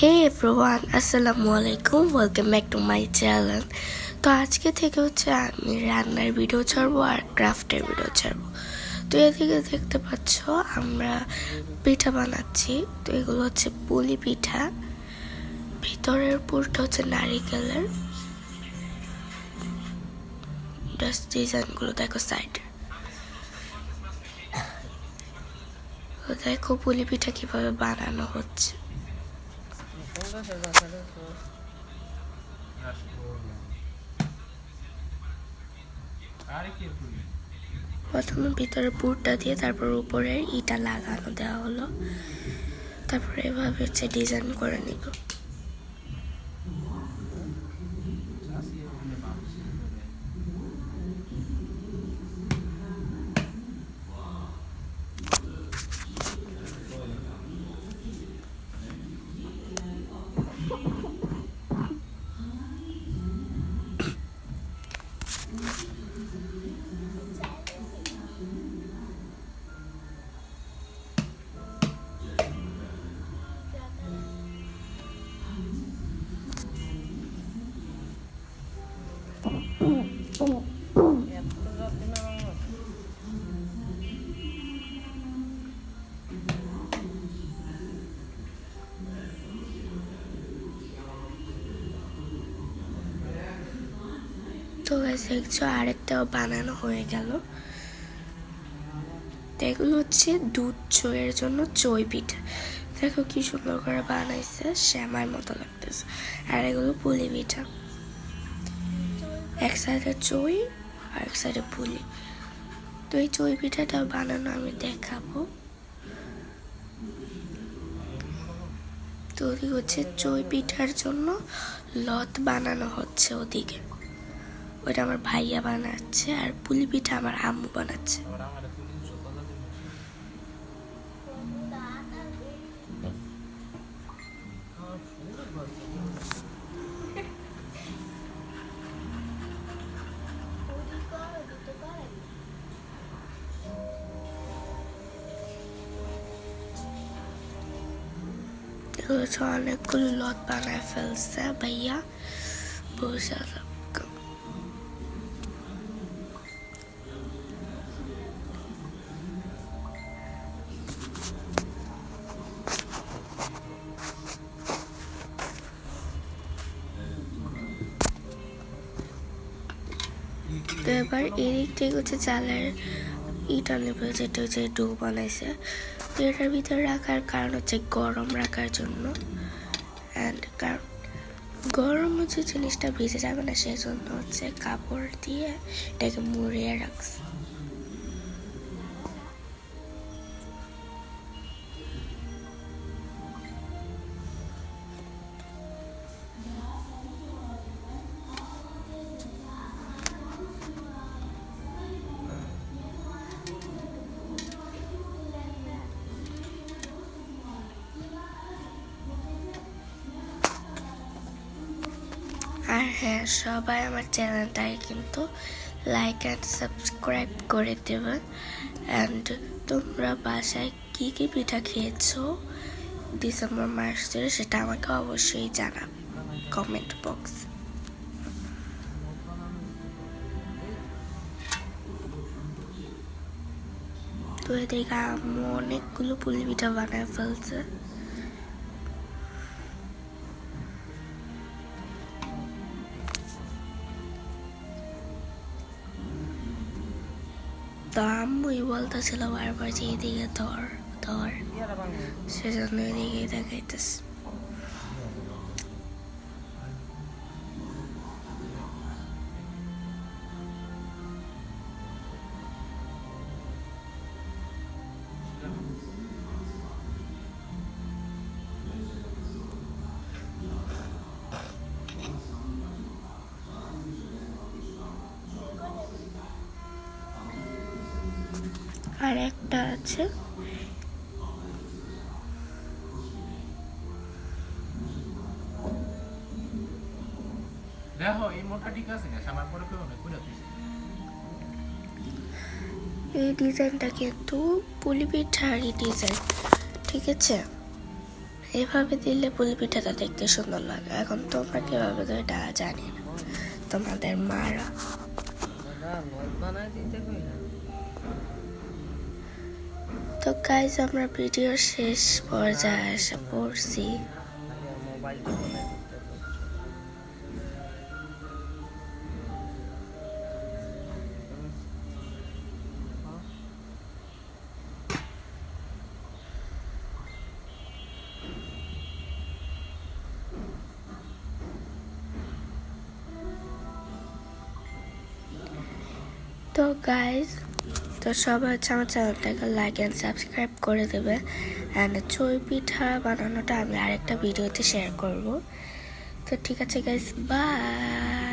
হে everyone আসসালামু আলাইকুম welcome back to my channel তো আজকে থেকে হচ্ছে আমি রান্নার ভিডিও ছাড়বো আর ক্রাফটের ভিডিও ছাড়বো। তো এদিকে দেখতে পাচ্ছ, আমরা পিঠা বানাচ্ছি। তো এগুলো হচ্ছে পুলি পিঠা। ভিতরের পুরটা হচ্ছে নারিকেলের। জাস্ট ডিজাইনগুলো দেখো সাইডে দেখো পুলি পিঠা কীভাবে বানানো হচ্ছে। প্রথমে ভিতরে পুরটা দিয়ে তারপর উপরে ইটা লাগানো দেওয়া হলো। তারপরে এভাবে হচ্ছে ডিজাইন করে নিব। Oh. তো দেখছ, আরেকটাও বানানো হয়ে গেল। এগুলো হচ্ছে দুধ চইয়ের জন্য চই পিঠা। দেখো কি সুন্দর করে বানাইছে, শ্যামার মতো লাগতেছে। আর এগুলো পুলি পিঠা। এক সাইডে চই, আর এক সাইডে পুলি। তো এই চই পিঠাটা বানানো আমি দেখাবো। তো ওদিকে হচ্ছে চই পিঠার জন্য লত বানানো হচ্ছে ওদিকে। ওটা আমার ভাইয়া বানাচ্ছে আর পুলি পিঠা আমার আম্মু বানাচ্ছে। অনেকগুলো লত বানায় ফেলছে ভাইয়া। বসে তো এবার এদিক একটাই হচ্ছে চালের ইটা নেবে যেটা হচ্ছে ডো বানাইছে। তো এটার ভিতরে রাখার কারণ হচ্ছে গরম রাখার জন্য। অ্যান্ড কারণ গরম হচ্ছে জিনিসটা ভিজে যাবে না সেই জন্য হচ্ছে কাপড় দিয়ে এটাকে মুড়িয়ে রাখছে। আর হ্যাঁ সবাই আমার চ্যানেলটাকে কিন্তু লাইক অ্যান্ড সাবস্ক্রাইব করে দেবেন অ্যান্ড তোমরা বাসায় কী কী পিঠা খেয়েছো ডিসেম্বর মাস ধরে সেটা আমাকে অবশ্যই জানাবে কমেন্ট বক্স তো এদিকে আম্মু অনেকগুলো পুলি পিঠা বানায় ফেলছে। তো আম্মুই বলতেছিল বারবার যে এদিকে ধর ধর। সেজন্য এদিকে দেখাইতেছে আর একটা আছে। দেখো এই মোটা ঠিক আছে না সামার পরে কেউ অনেক করে এই ডিজাইনটা কিন্তু পুলি পিঠারই ডিজাইন ঠিক আছে? এভাবে দিলে পুলি পিঠাটা দেখতে সুন্দর লাগে। এখন তোমরা কীভাবে তো এটা জানি না তোমাদের মারা। বানায় দিতে কইলাম তো গাইজ আমরা ভিডিও শেষ পর্যায়ে এসে পড়ছি। তো গাইজ তো সবাই হচ্ছে আমার চ্যানেলটাকে লাইক অ্যান্ড সাবস্ক্রাইব করে দেবে। অ্যান্ড চই পিঠা বানানোটা আমি আরেকটা ভিডিওতে শেয়ার করব। তো ঠিক আছে গাইস বাই